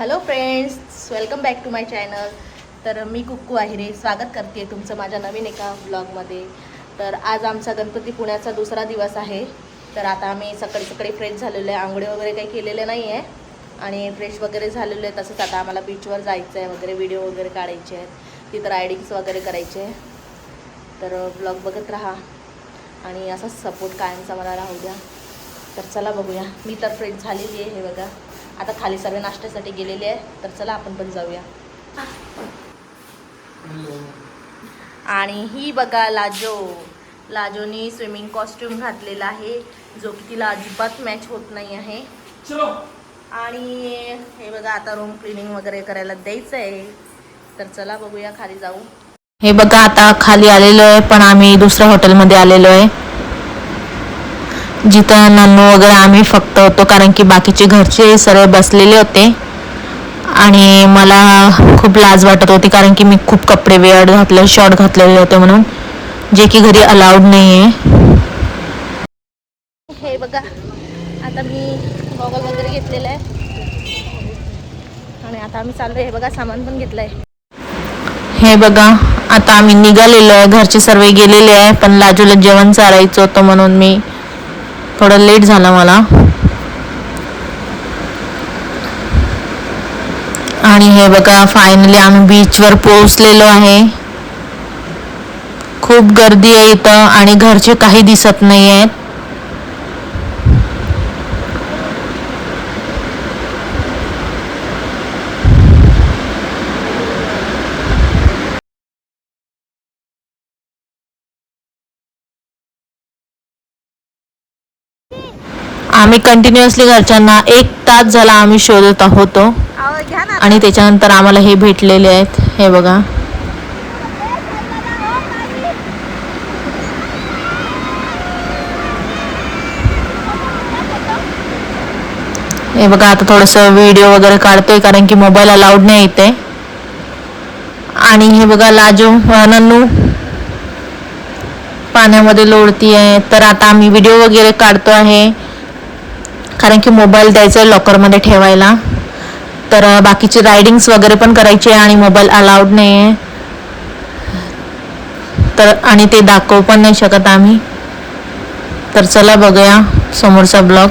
Hello friends welcome back to my channel तर मी कुक्कू आहिरे. स्वागत करते तुमचं माझ्या नवीन एका ब्लॉगमध्ये तर आज आमचा गणपती पुण्याचा दुसरा दिवस आहे. तर आता आम्ही सकाळी सकाळी फ्रेश झालेलो आहे. आंघोळी वगैरे काही केलेले नाही आहे. आणि फ्रेश वगैरे झालेलो आहे. तसंच आता आम्हाला बीचवर जायचं आहे वगैरे. व्हिडिओ वगैरे काढायचे आहेत. तिथं रायडिंग्स वगैरे करायचे आहे तर ब्लॉग बघत राहा. आणि असाच सपोर्ट कायमचा मला राहू द्या. तर चला बघूया. मी तर फ्रेश झालेली आहे हे बघा. आता खाली सर्व नाश्त्यासाठी गेलेले आहे तर चला आपण पण जाऊया. आणि ही बघा लाजो. लाजोनी स्विमिंग कॉस्ट्युम घातलेला आहे जो की तिला अजिबात मॅच होत नाही आहे. आणि हे बघा आता रूम क्लिनिंग वगैरे करायला द्यायचं आहे तर चला बघूया खाली जाऊ. हे बघा आता खाली आलेलो आहे पण आम्ही दुसऱ्या हॉटेलमध्ये आलेलो आहे. जिथं नन्नू वगैरे आम्ही फक्त होतो कारण की बाकीचे घरचे सर्व बसलेले होते. आणि मला खूप लाज वाटत होती कारण की मी खूप कपडे वेअर घातले शॉर्ट घातलेले होते म्हणून जे की घरी अलाउड नाही आहे हे बघा आता मी गॉगल वगैरे घेतलेलं आहे. आणि आता आम्ही चाललो हे बघा सामान पण घेतलं आहे हे बघा आता आम्ही निघालेलो आहे घरचे सर्व गेलेले आहे पण लाजूला जेवण चारायचं होतं म्हणून मी थोडं लेट झालं मला. आणि हे बघा फायनली आम्ही बीचवर पोहोचलेलो आहे. खूप गर्दी आहे इथं आणि घरचे काही दिसत नाही आहेत आम्ही कंटिन्युअसली घरच्यांना एक तास झाला आम्ही शोधत होतो घ्या ना आणि त्याच्यानंतर आम्हाला हे भेटलेले आहेत. हे बघा. हे बघा आता थोडंसं व्हिडिओ वगैरे काढतोय कारण की मोबाईल अलाउड नाही इथे. आणि हे बघा लाजू नन्नू. पाण्यामध्ये लोळती आहे तर आता आम्ही व्हिडिओ वगैरे काढतो आहे. कारण की मोबाईल द्यायचा आहे लॉकरमध्ये ठेवायला. तर बाकीचे रायडिंग्स वगैरे पण करायची आहे आणि मोबाईल अलाउड नाही आहे तर आणि ते दाखवू पण नाही शकत आम्ही. तर चला बघूया समोरचा ब्लॉग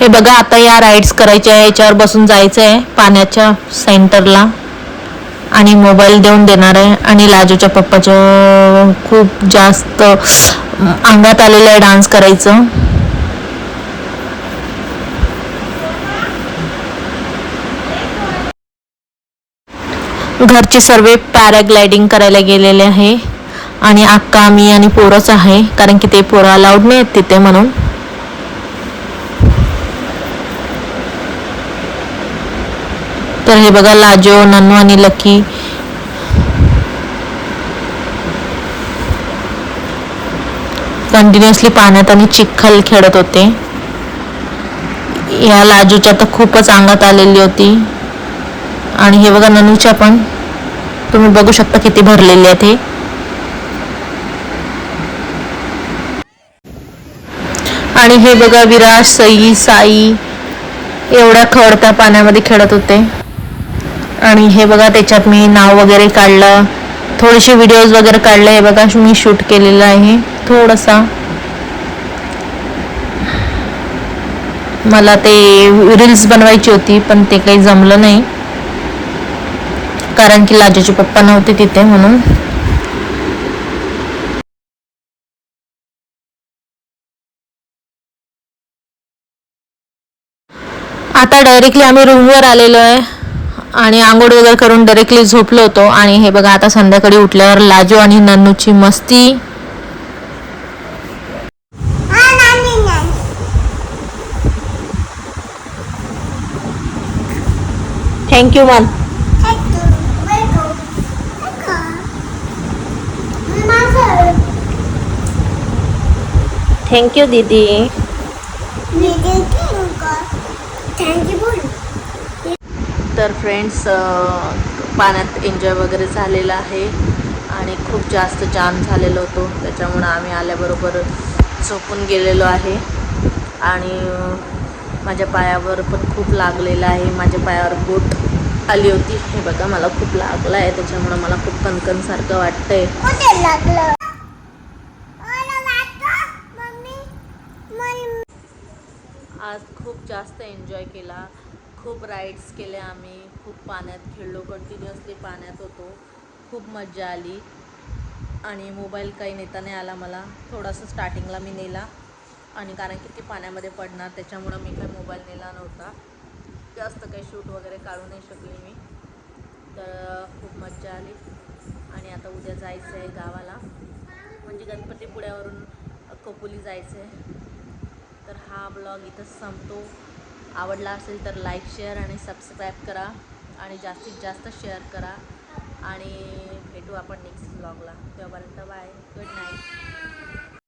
हे बघा आता या राईड्स करायच्या आहे याच्यावर बसून जायचं आहे पाण्याच्या सेंटरला आणि मोबाईल देऊन देणार आहे. आणि लाजूच्या पप्पाचं खूप जास्त अंगात आलेलं आहे डान्स करायचं. घरचे सर्व पॅराग्लायडिंग करायला गेलेले आहे. आणि अक्का मी आणि पोरच आहे कारण की ते पोरं अलाउड नाही आहेत तिथे म्हणून. तर हे बघा लाजो नन्नू आणि लकी. कंटिन्युअसली पाण्यात आणि चिखल खेळत होते. या लाजूच्या तर खूपच अंगात आलेली होती. आणि हे बघा ननूच्या पण. तुम्ही बघू शकता किती भरलेले आहेत हे. आणि हे बघा विराज सई साई एवढ्या खवडत्या पाण्यामध्ये खेळत होते. आणि हे बघा त्याच्यात मी नाव वगैरे काढलं. थोडेसे व्हिडिओज वगैरे काढले. हे बघा मी शूट केलेलं आहे. थोडासा. मला ते रील्स बनवायची होती पण ते काही जमलं नाही. कारण की लाजेचे पप्पा नव्हते तिथे म्हणून. आता डायरेक्टली आम्ही रूमवर आलेलो आहे आणि आंघोळ वगैरे करून डायरेक्टली झोपलो होतो आणि हे बघा आता संध्याकाळी उठल्यावर लाजू आणि नन्नूची मस्ती. Thank you ma'am thank you दीदी थँक्यू तर फ्रेंड्स पाण्यात एन्जॉय वगैरे झालेला आहे आणि खूप जास्त जाम झालेलो होतो. त्याच्यामुळं आम्ही आल्याबरोबर झोपून गेलेलो आहे. आणि माझ्या पायावर पण खूप लागलेलं आहे. माझ्या पायावर बोट आली होती. हे बघा मला खूप लागलं आहे त्याच्यामुळं मला खूप कणकणसारखं वाटतं आहे कुठे लागलं मला लागलं मम्मी मम्मी आज खूप जास्त एन्जॉय केला. खूप राईड्स केल्या आम्ही. खूप पाण्यात खेळलो. कंटिन्युअसली पाण्यात होतो. खूप मजा आली. आणि मोबाईल काही नेता नाही आला मला. थोडासा स्टार्टिंगला मी नेला. आणि कारण की ते पाण्यामध्ये पडणार त्याच्यामुळं मी काही मोबाईल नेला नव्हता. जास्त काही शूट वगैरे काढू नाही शकले मी. तर खूप मज्जा आली. आणि आता उद्या जायचं आहे गावाला. म्हणजे गणपतीपुळ्यावरून कपोली जायचं आहे तर हा ब्लॉग इथंच संपतो. आवडला असेल तर लाईक शेअर आणि सबस्क्राईब करा आणि जास्तीत जास्त शेअर करा. आणि भेटू आपण नेक्स्ट ब्लॉगला तेव्हापर्यंत बाय गुड नाईट